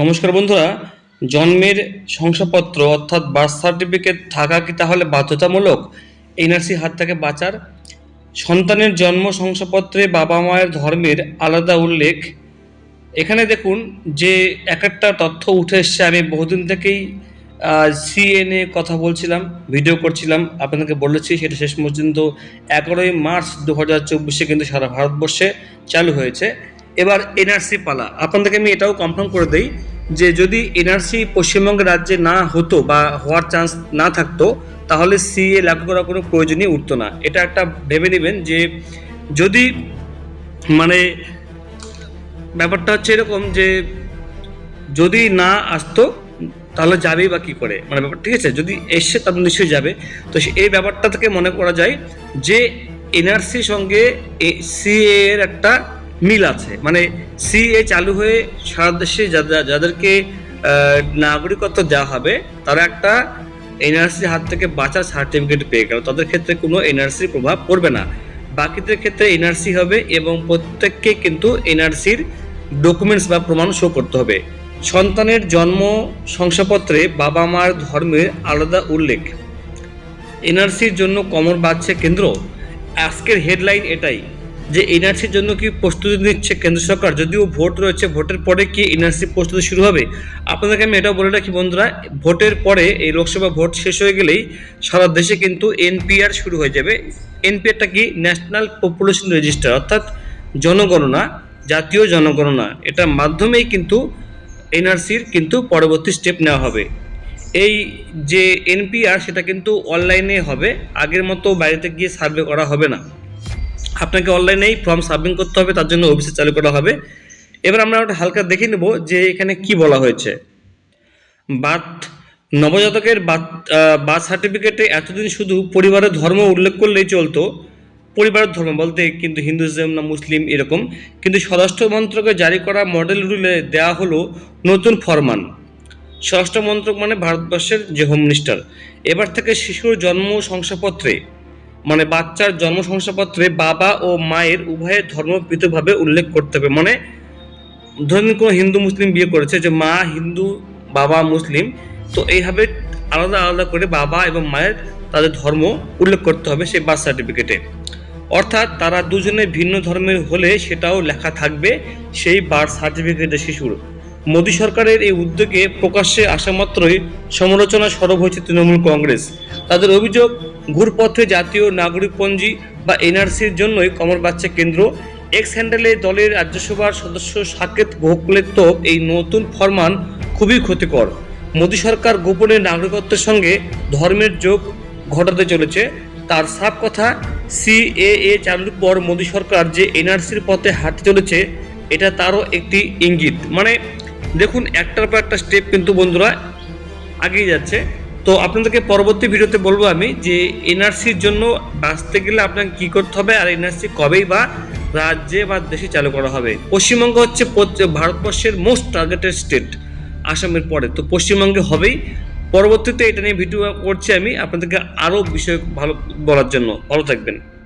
নমস্কার বন্ধুরা, জন্মের শংসাপত্র অর্থাৎ বার্থ সার্টিফিকেট থাকা কি তাহলে বাধ্যতামূলক? এনআরসি হাত থেকে বাঁচার। সন্তানের জন্ম শংসাপত্রে বাবা মায়ের ধর্মের আলাদা উল্লেখ। এখানে দেখুন যে এক একটা তথ্য উঠে এসছে, আমি বহুদিন থেকেই সিএনএ কথা বলছিলাম ভিডিও করছিলাম, আপনাদেরকে বলেছি, সেটা শেষ পর্যন্ত এগারোই মার্চ দু হাজার চব্বিশে কিন্তু সারা ভারতবর্ষে চালু হয়েছে। এবার এনআরসি পালা। আপনাদেরকে আমি এটাও কনফার্ম করে দেই যে যদি এনআরসি পশ্চিমবঙ্গ রাজ্যে না হতো বা হওয়ার চান্স না থাকতো, তাহলে সিএ লাগু করার কোনো প্রয়োজনই উঠতো না। এটা একটা ভেবে নেবেন যে যদি মানে ব্যাপারটা হচ্ছে এরকম যে যদি না আসতো, তাহলে যাবেই বা কী করে? মানে ব্যাপার, ঠিক আছে? যদি এসে তাহলে নিশ্চয়ই যাবে। তো এই ব্যাপারটা থেকে মনে করা যায় যে এনআরসির সঙ্গে সিএ এর একটা মিল আছে। মানে সিএ চালু হয়ে সারা দেশে যাদেরকে নাগরিকত্ব দেওয়া হবে, তারা একটা এনআরসি হাত থেকে বাঁচার সার্টিফিকেট পেয়ে গেল। তাদের ক্ষেত্রে কোনো এনআরসির প্রভাব পড়বে না। বাকিদের ক্ষেত্রে এনআরসি হবে এবং প্রত্যেককে কিন্তু এনআরসির ডকুমেন্টস বা প্রমাণ শো করতে হবে। সন্তানের জন্ম শংসাপত্রে বাবা মার ধর্মের আলাদা উল্লেখ। এনআরসির জন্য কমর বাঁধছে কেন্দ্র। আজকের হেডলাইন এটাই। যে এনআরসির জন্য কি প্রস্তুতি নিচ্ছে কেন্দ্র সরকার? যদিও ভোট রয়েছে, ভোটের পরে কি এনআরসি প্রস্তুতি শুরু হবে? আপনাদেরকে আমি এটাও বলে রাখি, বন্ধুরা, ভোটের পরে এই লোকসভা ভোট শেষ হয়ে গেলেই সারা দেশে কিন্তু এনপিআর শুরু হয়ে যাবে। এনপিআরটা কি ন্যাশনাল পপুলেশন রেজিস্টার, অর্থাৎ জনগণনা, জাতীয় জনগণনা। এটার মাধ্যমেই কিন্তু এনআরসির কিন্তু পরবর্তী স্টেপ নেওয়া হবে। এই যে এনপিআর, সেটা কিন্তু অনলাইনে হবে, আগের মতো বাড়িতে গিয়ে সার্ভে করা হবে না। আপনাকে অনলাইনেই ফর্ম সাবমিট করতে হবে, তার জন্য অফিসে চালু করা হবে। এবার আমরা একটা হালকা দেখে নেব যে এখানে কি বলা হয়েছে। বার্থ, নবজাতকের বার্থ সার্টিফিকেটে এতদিন শুধু পরিবারের ধর্ম উল্লেখ করলেই চলতো। পরিবারের ধর্ম বলতে কিন্তু হিন্দুজম না মুসলিম এরকম। কিন্তু স্বরাষ্ট্র মন্ত্রকে জারি করা মডেল রুলে দেওয়া হলো নতুন ফরমান। স্বরাষ্ট্র মন্ত্রক মানে ভারতবর্ষের যে হোম মিনিস্টার এবার থেকে শিশুর জন্ম শংসাপত্রে মানে বাচ্চার জন্ম শংসাপত্রে বাবা ও মায়ের উভয়ের ধর্ম পৃথকভাবে উল্লেখ করতে হবে। মানে ধরুন কোনো হিন্দু, মুসলিম বিয়ে করেছে যে মা হিন্দু, বাবা মুসলিম, তো এইভাবে আলাদা আলাদা করে বাবা এবং মায়ের তাদের ধর্ম উল্লেখ করতে হবে সেই বার্থ সার্টিফিকেটে অর্থাৎ তারা দুজনে ভিন্ন ধর্মের হলে সেটাও লেখা থাকবে সেই বার্থ সার্টিফিকেটে শিশুর। মোদী সরকারের এই উদ্যোগে প্রকাশ্যে আসা মাত্রই সমালোচনা সরব হয়েছে তৃণমূল কংগ্রেস। তাদের অভিযোগ ঘুরপথে জাতীয় নাগরিকপঞ্জি বা এনআরসির জন্যই কমর বাচ্চা কেন্দ্র। এক্স হ্যান্ডেলে দলের রাজ্যসভার সদস্য সাকেত গোখলের তোপ এই নতুন ফরমান খুবই ক্ষতিকর। মোদী সরকার গোপনে নাগরিকত্বের সঙ্গে ধর্মের যোগ ঘটাতে চলেছে। তার সাফ কথা সিএএ চালুর পর মোদী সরকার যে এনআরসির পথে হাঁটতে চলেছে, এটা তারও একটি ইঙ্গিত। মানে দেখুন, একটার পর একটা স্টেপ কিন্তু বন্ধুরা আগিয়ে যাচ্ছে। তো আপনাদেরকে পরবর্তী ভিডিওতে বলব আমি যে এনআরসির জন্য বাঁচতে গেলে আপনাকে কী করতে হবে আর এনআরসি কবেই বা রাজ্যে বা দেশে চালু করা হবে। পশ্চিমবঙ্গ হচ্ছে ভারতবর্ষের মোস্ট টার্গেটেড স্টেট আসামের পরে। তো পশ্চিমবঙ্গে হবেই। পরবর্তীতে এটা নিয়ে ভিডিও করছি আমি আপনাদেরকে আরও বিষয় ভালো বলার জন্য। ভালো থাকবেন।